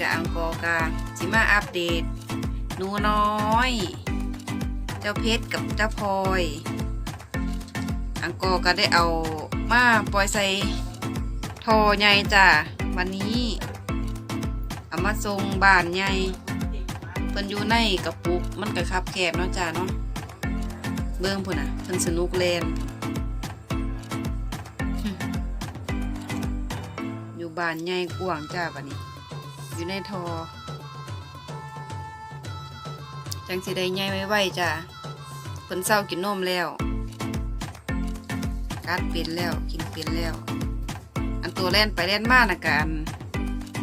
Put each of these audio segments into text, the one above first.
กับอังกอร์กาสิมาอัปเดตหนูน้อย เจ้าเพชรกับเจ้าพลอย อังกอร์ก็ได้เอามาปล่อยใส่ทอใหญ่จ้ะวันนี้เอามาส่งบานใหญ่เพิ่นอยู่ในกระปุกมันก็คับแคบเนาะจ้ะเนาะเบิ่งพุ่นน่ะเพิ่นสนุกเล่นอยู่บานใหญ่กว้างจ้าบัดนี้ อยู่ในทอจังสิได้ใหญ่ไว้จ้าเพิ่นเศร้ากินนมแล้วกัดเป็นแล้วกินเป็นแล้ว อันตัวแล่นไปแล่นมานะกัน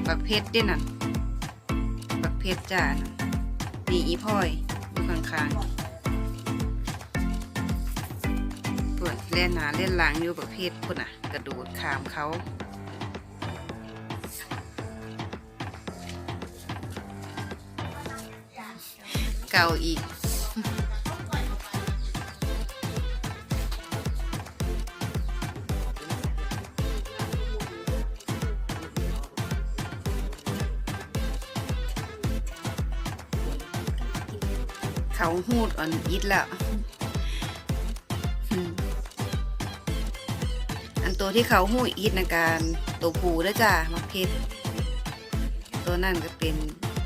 บักเพชรด้นั่นบักเพชรจ้านี่อีพ่อยอยู่ข้างๆปวดเล่นหนาเล่นหลังอยู่บักเพชรพุ่นอะ กระโดดขามเขา เก่าอีก เขาหูดอ่อนยิดแล้วอันตัวที่เขาหูดอิดนะการตัวผูด้วยจ้ะมักเพชรตัวนั่นก็เป็น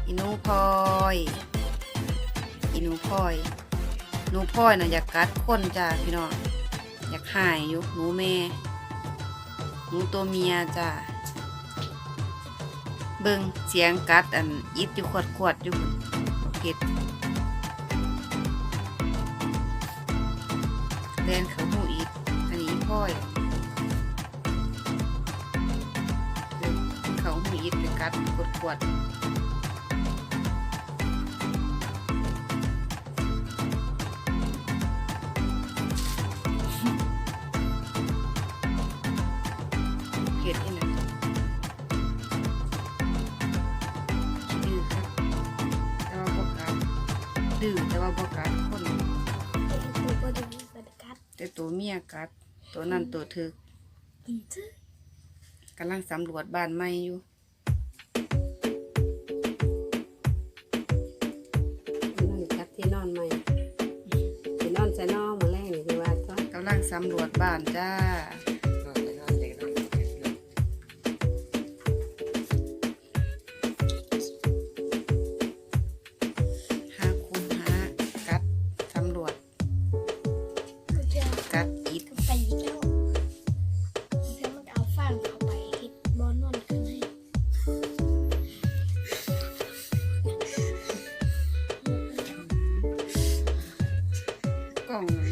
อินูพลอย อีหนูพลอยหนูพลอยนะอยากกัดคนจ้าพี่น้องอยากหายอยู่หนูแม่หนูตัวเมียจ้าเบิ่งเสียงกัดอันยิดอยู่ขวดขวดอยู่เผ็ดแดนเขาหูอีกอันนี้พลอยเบิ่งเขาหูอีกไปกัดขวดขวด ดื้อแต่ว่าบกัดคนตัวก็ดูบรรยากาศแต่ตัวเมียกัด ตัวนั่นตัวถึกดีจ้ะกำลังสำรวจบ้านใหม่อยู่นั่นจัดที่นอนใหม่ที่นอนใส่นอนมาแรกนี่คือว่าก็กำลังสำรวจบ้านจ้า ก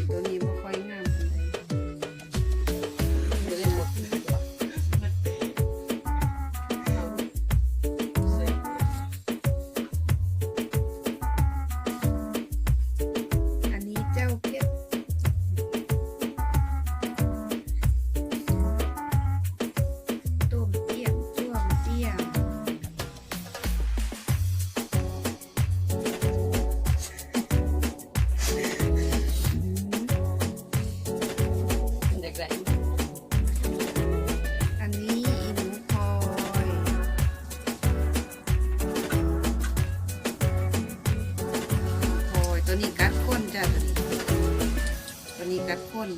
กัดข้น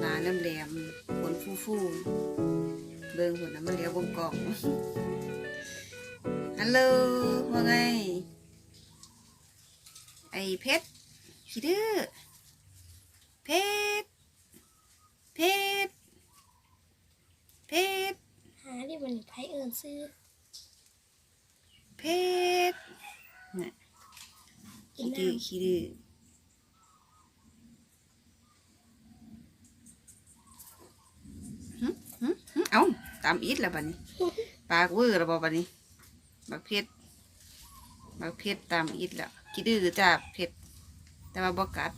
หนาแหลมๆขนฟูๆเบิ่งหุ่นนะมันเลี้ยวบงกล่องฮัลโหลว่าไง ไอเพชรขี้ดื้อเพชรเพชรเพชรหาที่มันไพ่เอิญซื้อ เพชรน่ะกินขี้ดื้อน้ำขี้ดื้อหึหึหึเอ้า ตามอีทแล้วบัดนี้ ปากเวอร์แล้วบ่บัดนี้บักเพชรบักเพชรตามอีทแล้วขี้ดื้อจ้าเพชรแต่ว่าบ่กัด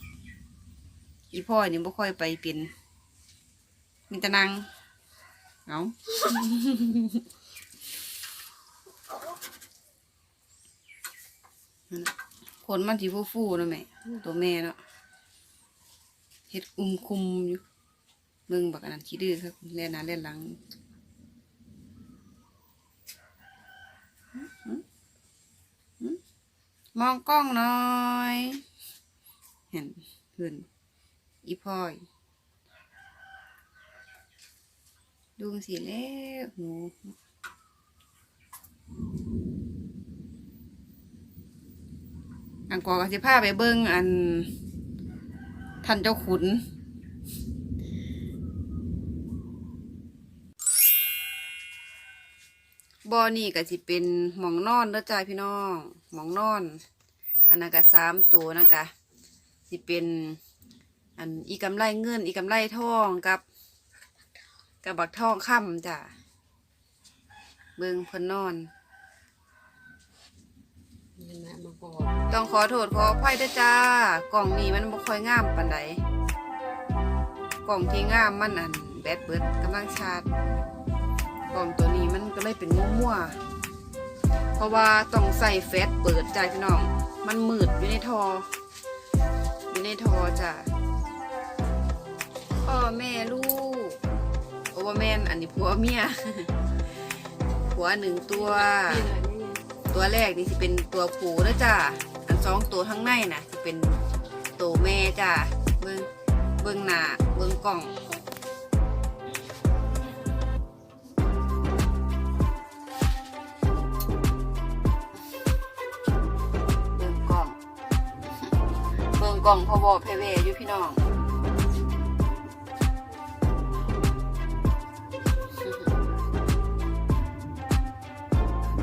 อีพ่อยนี่บ่ค่อยไปเป็นมีแต่นางเอานั่นน่ะขนมันสีฟูๆนะแม่ตัวแม่เนาะเฮ็ดอุ้มคุมอยู่เบิ่งบักอันนั้นขี้ดื้อครับแล่นหน้าแล่นหลัง มองกล้องหน่อย เห็นเห็นอีพอย ดูสิแล้วหนูอังกอก็สิพาไปเบิ่งอันท่านเจ้าขุนบอนี่ก็สิเป็นหมองนอนเด้อจ้าพี่น้อง หมองนอน อันนั้นก็สามตัวนะคะสิเป็นอันอีกำไรเงิน อีกำไรทองกับกับบักทองค่ำจ้ะเบิ่งเพิ่นนอนต้องขอโทษขออภัยด้วยจ้ากล่องนี้มันบ่ค่อยงามปานใดกล่องที่งามมันอันแบตเบิดกำลังชาร์จกล่องตัวนี้มันก็เลยเป็นมั่วๆ เพราะว่าต้องใส่แฟตเปิดจ้าพี่น้อง มันมืดอยู่ในทอ อยู่ในทอจ้ะพ่อแม่ลูก โอเวอร์แมนอันนี้ผัวเมียผัวหนึ่งตัว ตัวแรกนี่สิเป็นตัวผูนะจ้ะอันสองตัวข้งในน่ะสิเป็นตัวแม่จ้ะเบิ้งเบิ้งหน้าเบิ้งกล่อง กล่องพอบอเพเวอยู่พี่น้อง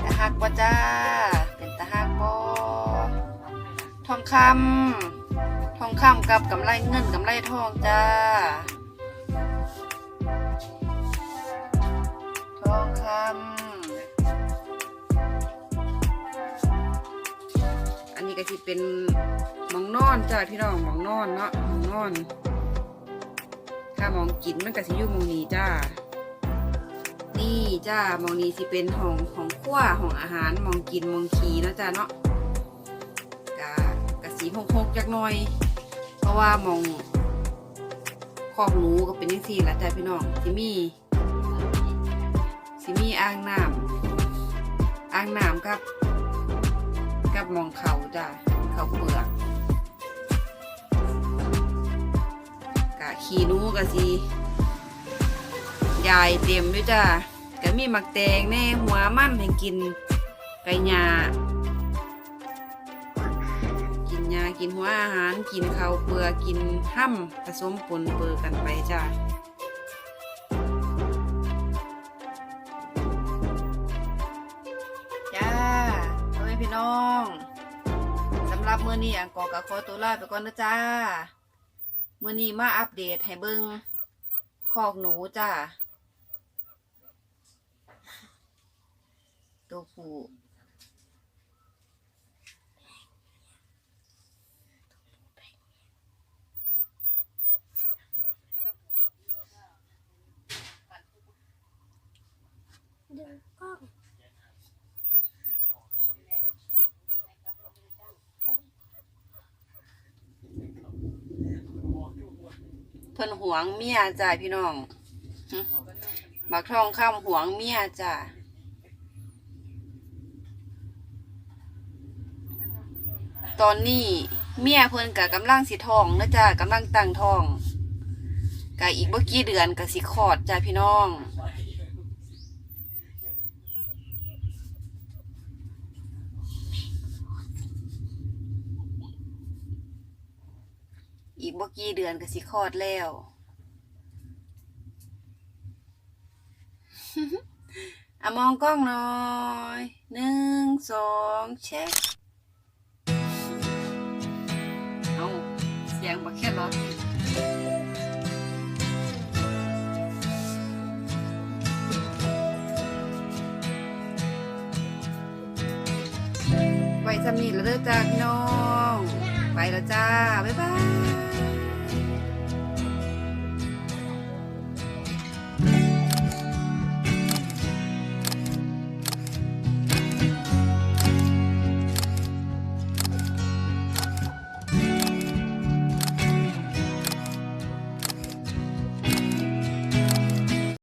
ตะหักบ่จ้า เป็นตะหักบ่ทองคำทองคำกับกำไรเงินกำไรทองจ้า ทองคำ นี้ก็สิเป็นหมองนอนจ้าพี่น้องหมองนอนเนาะหมองนอน ถ้ามองกินมันก็สิอยู่มองนี้จ้า นี่จ้ามองนี้สิเป็นห้องของครัวห้องอาหารมองกินมองขีเนาะจ้าเนาะกะกะสีหกหกจักหน่อย เพราะว่ามองคอกหนูก็เป็นยังสี่ละจ้าพี่น้องสิมีสิมีอ่างน้ำอ่างน้ำกับ กับมองเขาจ้าเขาเปลือกกะขี่นูกะสียายเต็มด้วยจ้าก็มีหมักแตงแน่หัวมั่นให้กินไก่หญ้ากินหญ้ากินหัวอาหาร กินข้าวเปลือกกินห้ำผสมปนเปือกันไปจ้า รับมื้อนี้อังกอกับขอตัวลาไปก่อนนะจ้าเมื้อนี้มาอัปเดตให้เบิ่งคอกหนูจ้าตัวผู้ดึงกล้อง พิ่นหวงเมียจ้าพี่น้องหึบักทองข้ามหวงเมียจ้าตอนนี้เมียเพิ่นกะกำลังสิทองนะจ้ากำลังตั้งทองกะอีกบ่กี่เดือนกะสิคลอดจ้าพี่น้อง อี กบ่กี่เดือนก็สิคลอดแล้ว อะมองกล้องหน่อยหนึ่งสองเช็คเอาเสียงบักแค่รอไว้สำนีแล้วเด้อจ้าพี่น้อง ไปแล้วจ้า บ๊ายบาย